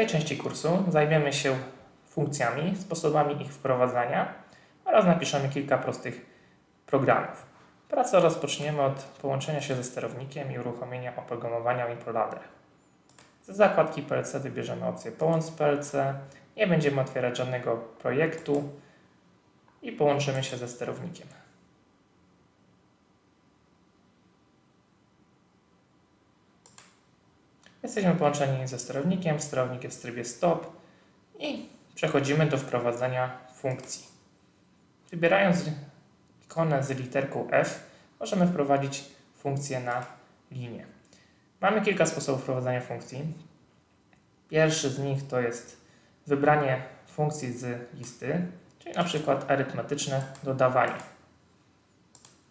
tej części kursu zajmiemy się funkcjami, sposobami ich wprowadzania oraz napiszemy kilka prostych programów. Pracę rozpoczniemy od połączenia się ze sterownikiem i uruchomienia oprogramowania MicroLadder. Z zakładki PLC wybierzemy opcję Połącz z PLC. Nie będziemy otwierać żadnego projektu i połączymy się ze sterownikiem. Jesteśmy połączeni ze sterownikiem, sterownik jest w trybie stop i przechodzimy do wprowadzania funkcji. Wybierając ikonę z literką F możemy wprowadzić funkcję na linię. Mamy kilka sposobów wprowadzania funkcji. Pierwszy z nich to jest wybranie funkcji z listy, czyli na przykład arytmetyczne dodawanie.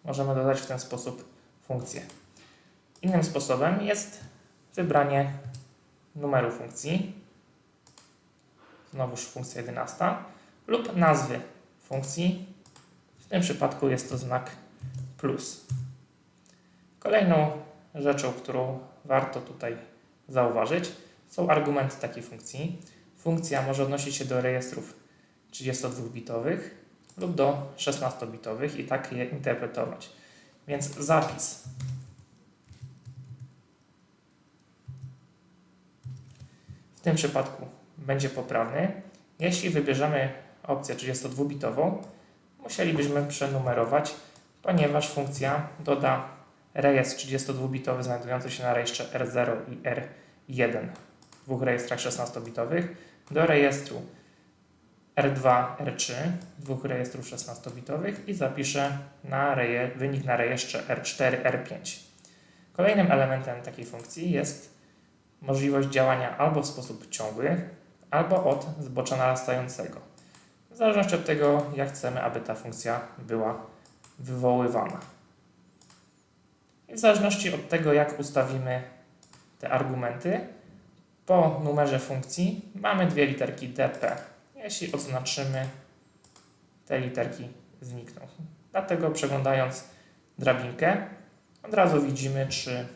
Możemy dodać w ten sposób funkcję. Innym sposobem jest wybranie numeru funkcji, znowuż funkcja 11, lub nazwy funkcji. W tym przypadku jest to znak plus. Kolejną rzeczą, którą warto tutaj zauważyć, są argumenty takiej funkcji. Funkcja może odnosić się do rejestrów 32-bitowych lub do 16-bitowych i tak je interpretować. Więc zapis w tym przypadku będzie poprawny. Jeśli wybierzemy opcję 32-bitową, musielibyśmy przenumerować, ponieważ funkcja doda rejestr 32-bitowy znajdujący się na rejestrze R0 i R1 w dwóch rejestrach 16-bitowych do rejestru R2, R3 dwóch rejestrów 16-bitowych i zapiszę na wynik na rejestrze R4, R5. Kolejnym elementem takiej funkcji jest możliwość działania albo w sposób ciągły, albo od zbocza narastającego. W zależności od tego, jak chcemy, aby ta funkcja była wywoływana. I w zależności od tego, jak ustawimy te argumenty, po numerze funkcji mamy dwie literki dp. Jeśli odznaczymy, te literki znikną. Dlatego przeglądając drabinkę, od razu widzimy, czy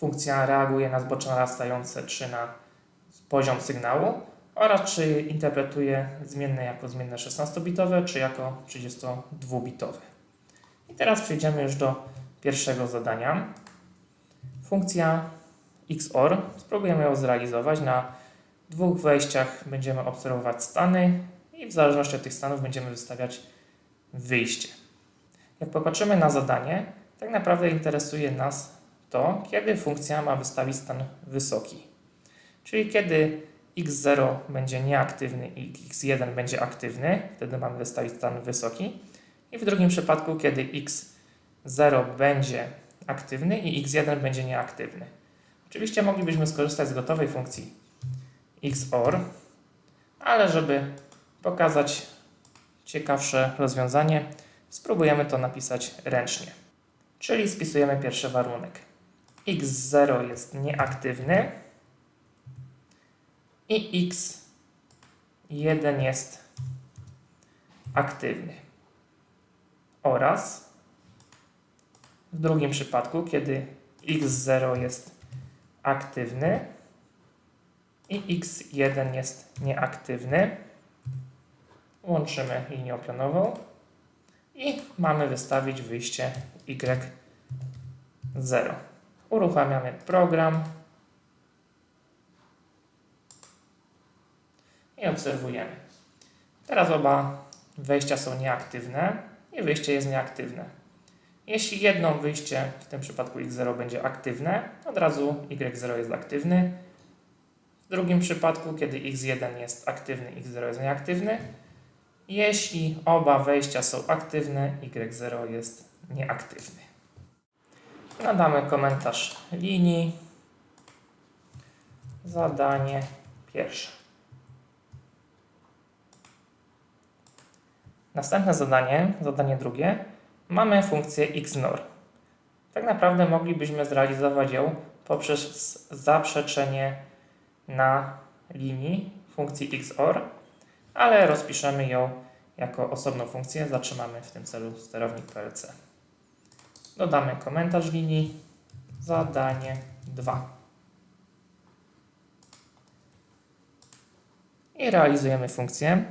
funkcja reaguje na zbocze narastające, czy na poziom sygnału oraz czy interpretuje zmienne jako zmienne 16-bitowe, czy jako 32-bitowe. I teraz przejdziemy już do pierwszego zadania. Funkcja XOR, spróbujemy ją zrealizować. Na dwóch wejściach będziemy obserwować stany i w zależności od tych stanów będziemy wystawiać wyjście. Jak popatrzymy na zadanie, tak naprawdę interesuje nas to, kiedy funkcja ma wystawić stan wysoki. Czyli kiedy x0 będzie nieaktywny i x1 będzie aktywny, wtedy mamy wystawić stan wysoki. I w drugim przypadku, kiedy x0 będzie aktywny i x1 będzie nieaktywny. Oczywiście moglibyśmy skorzystać z gotowej funkcji XOR, ale żeby pokazać ciekawsze rozwiązanie, spróbujemy to napisać ręcznie. Czyli spisujemy pierwszy warunek. X0 jest nieaktywny i x1 jest aktywny. Oraz w drugim przypadku, kiedy x0 jest aktywny i x1 jest nieaktywny, łączymy linią pionową i mamy wystawić wyjście y0. Uruchamiamy program i obserwujemy. Teraz oba wejścia są nieaktywne i wyjście jest nieaktywne. Jeśli jedno wyjście, w tym przypadku x0 będzie aktywne, od razu y0 jest aktywny. W drugim przypadku, kiedy x1 jest aktywny, x0 jest nieaktywny. Jeśli oba wejścia są aktywne, y0 jest nieaktywny. Nadamy komentarz linii. Zadanie pierwsze. Następne zadanie, zadanie drugie, mamy funkcję XNOR. Tak naprawdę moglibyśmy zrealizować ją poprzez zaprzeczenie na linii funkcji XOR, ale rozpiszemy ją jako osobną funkcję. Zatrzymamy w tym celu sterownik PLC. Dodamy komentarz linii, zadanie 2. i realizujemy funkcję.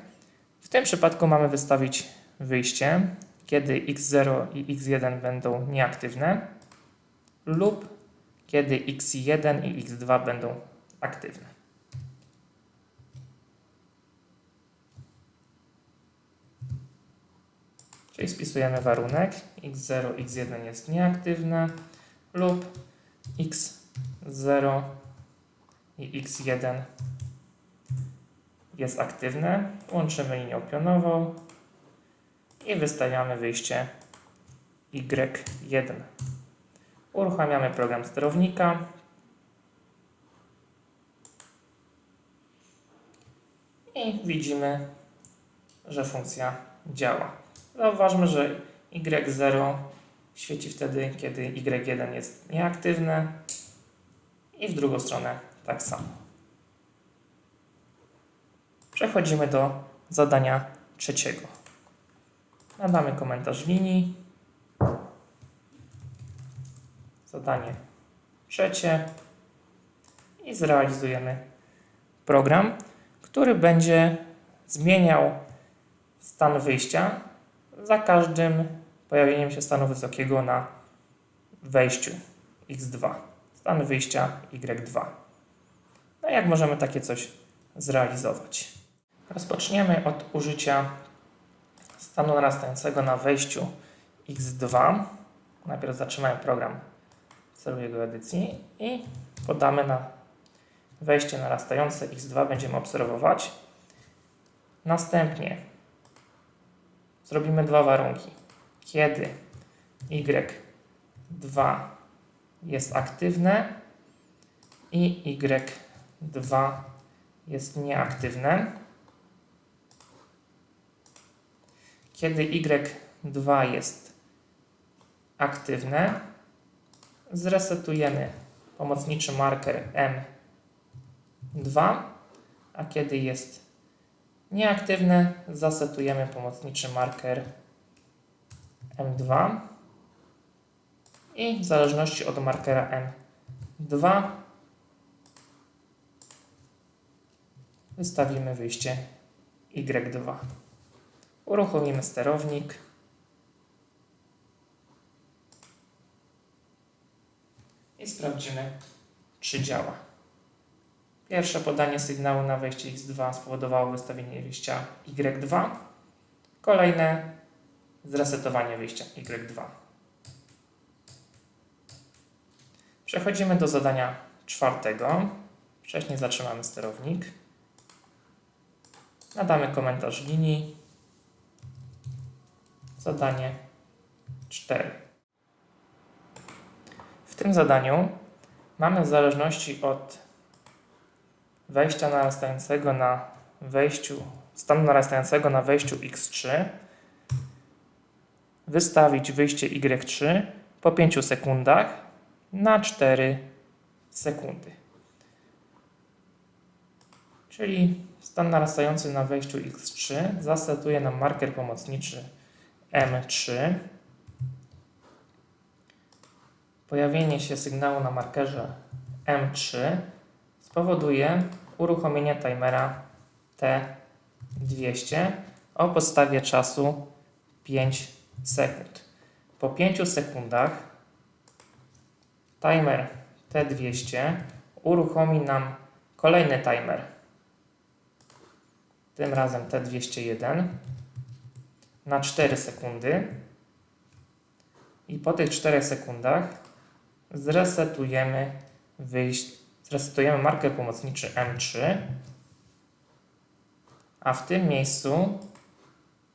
W tym przypadku mamy wystawić wyjście, kiedy x0 i x1 będą nieaktywne lub kiedy x1 i x2 będą aktywne. Czyli spisujemy warunek x0, x1 jest nieaktywne lub x0 i x1 jest aktywne. Łączymy linią pionową i wystawiamy wyjście y1. Uruchamiamy program sterownika. I widzimy, że funkcja działa. Zauważmy, że Y0 świeci wtedy, kiedy Y1 jest nieaktywne i w drugą stronę tak samo. Przechodzimy do zadania trzeciego. Nadamy komentarz linii. Zadanie trzecie i zrealizujemy program, który będzie zmieniał stan wyjścia za każdym pojawieniem się stanu wysokiego na wejściu x2. Stan wyjścia y2. No jak możemy takie coś zrealizować? Rozpoczniemy od użycia stanu narastającego na wejściu x2. Najpierw zatrzymamy program w celu jego edycji i podamy na wejście narastające x2 będziemy obserwować. Następnie zrobimy dwa warunki. Kiedy y2 jest aktywne i y2 jest nieaktywne. Kiedy y2 jest aktywne, zresetujemy pomocniczy marker M2, a kiedy jest nieaktywne, zasetujemy pomocniczy marker M2 i w zależności od markera M2 wystawimy wyjście Y2. Uruchomimy sterownik. I sprawdzimy, czy działa. Pierwsze podanie sygnału na wejście X2 spowodowało wystawienie wyjścia Y2. Kolejne zresetowanie wyjścia Y2. Przechodzimy do zadania czwartego. Wcześniej zatrzymamy sterownik. Nadamy komentarz linii. Zadanie 4. W tym zadaniu mamy w zależności od wejścia narastającego na wejściu, stanu narastającego na wejściu x3 wystawić wyjście y3 po 5 sekundach na 4 sekundy. Czyli stan narastający na wejściu x3 zasetuje nam marker pomocniczy M3. Pojawienie się sygnału na markerze M3 spowoduje uruchomienie timera T200 o podstawie czasu 5 sekund. Po 5 sekundach timer T200 uruchomi nam kolejny timer, tym razem T201 na 4 sekundy i po tych 4 sekundach zresetujemy wyjść, zresetujemy marker pomocniczy M3, a w tym miejscu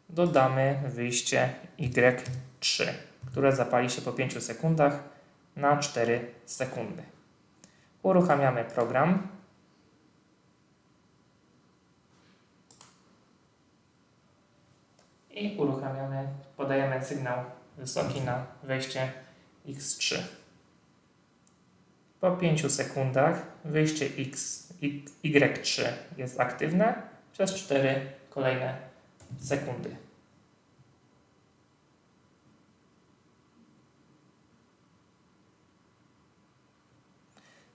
dodamy wyjście Y3, które zapali się po 5 sekundach na 4 sekundy. Uruchamiamy program. I uruchamiamy, podajemy sygnał wysoki na wejście X3. Po 5 sekundach wyjście X, Y3 jest aktywne przez 4 kolejne sekundy.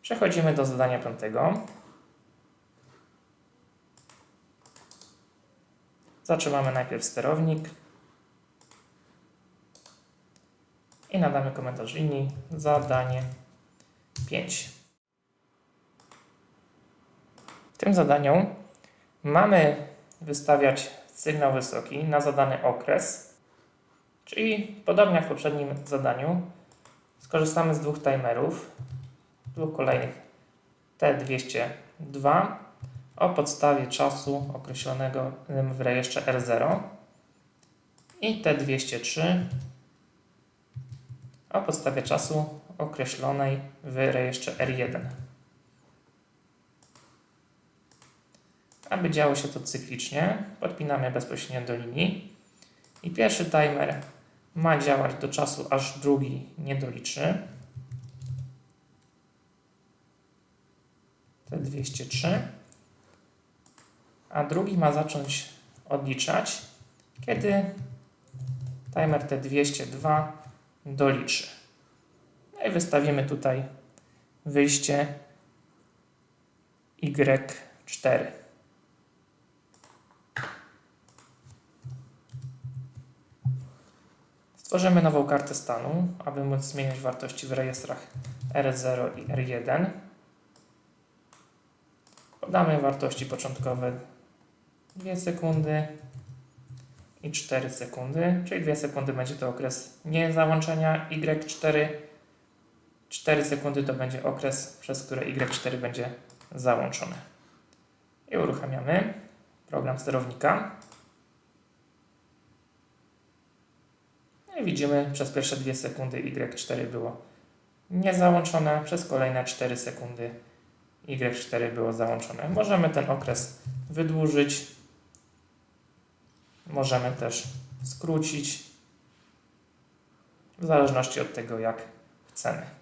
Przechodzimy do zadania piątego. Zatrzymamy najpierw sterownik i nadamy komentarz linii zadanie 5. W tym zadaniu mamy wystawiać sygnał wysoki na zadany okres, czyli podobnie jak w poprzednim zadaniu skorzystamy z dwóch timerów, dwóch kolejnych T202 o podstawie czasu określonego w rejestrze R0 i T203 o podstawie czasu określonej w rejestrze R1. Aby działo się to cyklicznie, podpinamy bezpośrednio do linii i pierwszy timer ma działać do czasu, aż drugi nie doliczy. T203 a drugi ma zacząć odliczać, kiedy timer T202 doliczy. No i wystawimy tutaj wyjście Y4. Stworzymy nową kartę stanu, aby móc zmieniać wartości w rejestrach R0 i R1. Podamy wartości początkowe 2 sekundy i 4 sekundy, czyli 2 sekundy będzie to okres niezałączenia Y4, 4 sekundy to będzie okres, przez który Y4 będzie załączone. I uruchamiamy program sterownika. No i widzimy, przez pierwsze 2 sekundy Y4 było niezałączone, przez kolejne 4 sekundy Y4 było załączone. Możemy ten okres wydłużyć, możemy też skrócić, w zależności od tego, jak chcemy.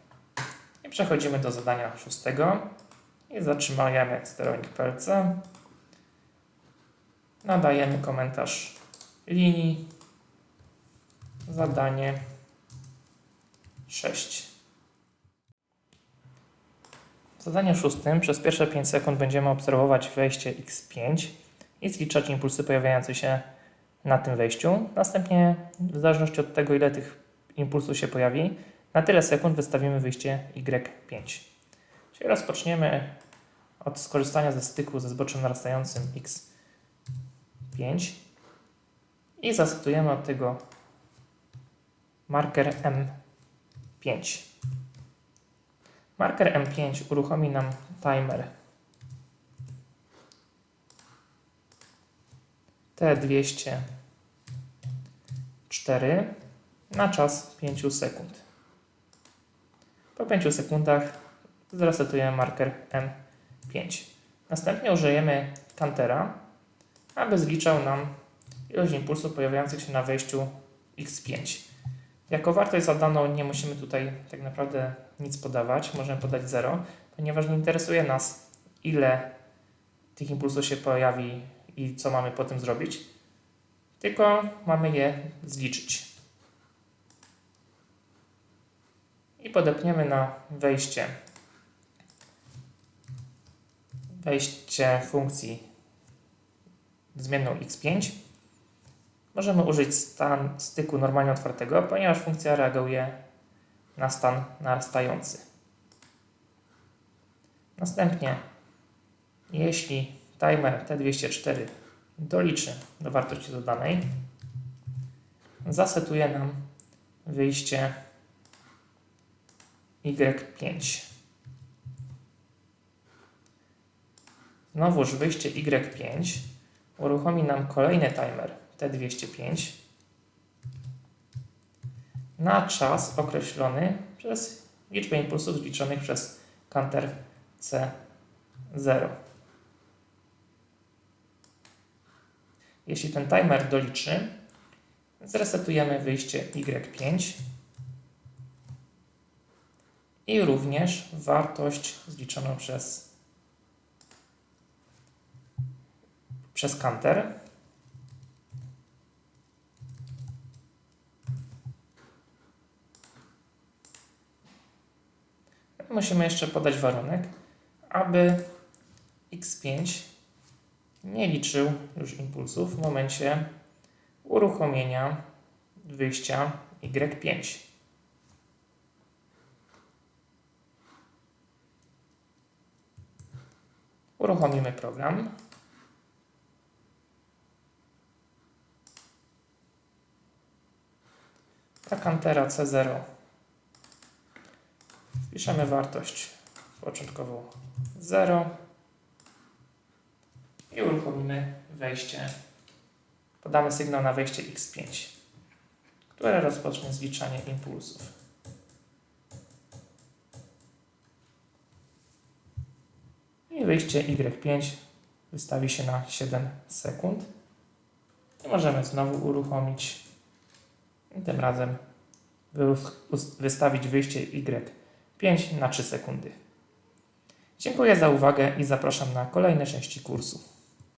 I przechodzimy do zadania szóstego i zatrzymujemy sterownik PLC. Nadajemy komentarz linii, zadanie 6. W zadaniu szóstym przez pierwsze 5 sekund będziemy obserwować wejście x5 i zliczać impulsy pojawiające się na tym wejściu. Następnie, w zależności od tego, ile tych impulsów się pojawi, na tyle sekund wystawimy wyjście y5. Czyli rozpoczniemy od skorzystania ze styku ze zboczem narastającym x5 i zasetujemy od tego marker M5. Marker M5 uruchomi nam timer T204 na czas 5 sekund. Po 5 sekundach zresetujemy marker M5. Następnie użyjemy kantera, aby zliczał nam ilość impulsów pojawiających się na wejściu x5. Jako wartość zadaną nie musimy tutaj tak naprawdę nic podawać, możemy podać 0, ponieważ nie interesuje nas ile tych impulsów się pojawi i co mamy po tym zrobić, tylko mamy je zliczyć. I podepniemy na wejście wejście funkcji zmienną x5 możemy użyć stan styku normalnie otwartego, ponieważ funkcja reaguje na stan narastający. Następnie, jeśli timer T204 doliczy do wartości dodanej, zasetuje nam wyjście Y5. Znowuż wyjście Y5 uruchomi nam kolejny timer T205 na czas określony przez liczbę impulsów zliczonych przez kanter C0. Jeśli ten timer doliczy, zresetujemy wyjście Y5 i również wartość zliczoną przez, przez kanter. musimy jeszcze podać warunek, aby x5 nie liczył już impulsów w momencie uruchomienia wyjścia Y5. Uruchomimy program. Dla kantera C0 wpiszemy wartość początkową 0 i uruchomimy wejście. Podamy sygnał na wejście X5, które rozpocznie zliczanie impulsów. I wyjście Y5 wystawi się na 7 sekund. I możemy znowu uruchomić. I tym razem wystawić wyjście Y5 na 3 sekundy. Dziękuję za uwagę i zapraszam na kolejne części kursu.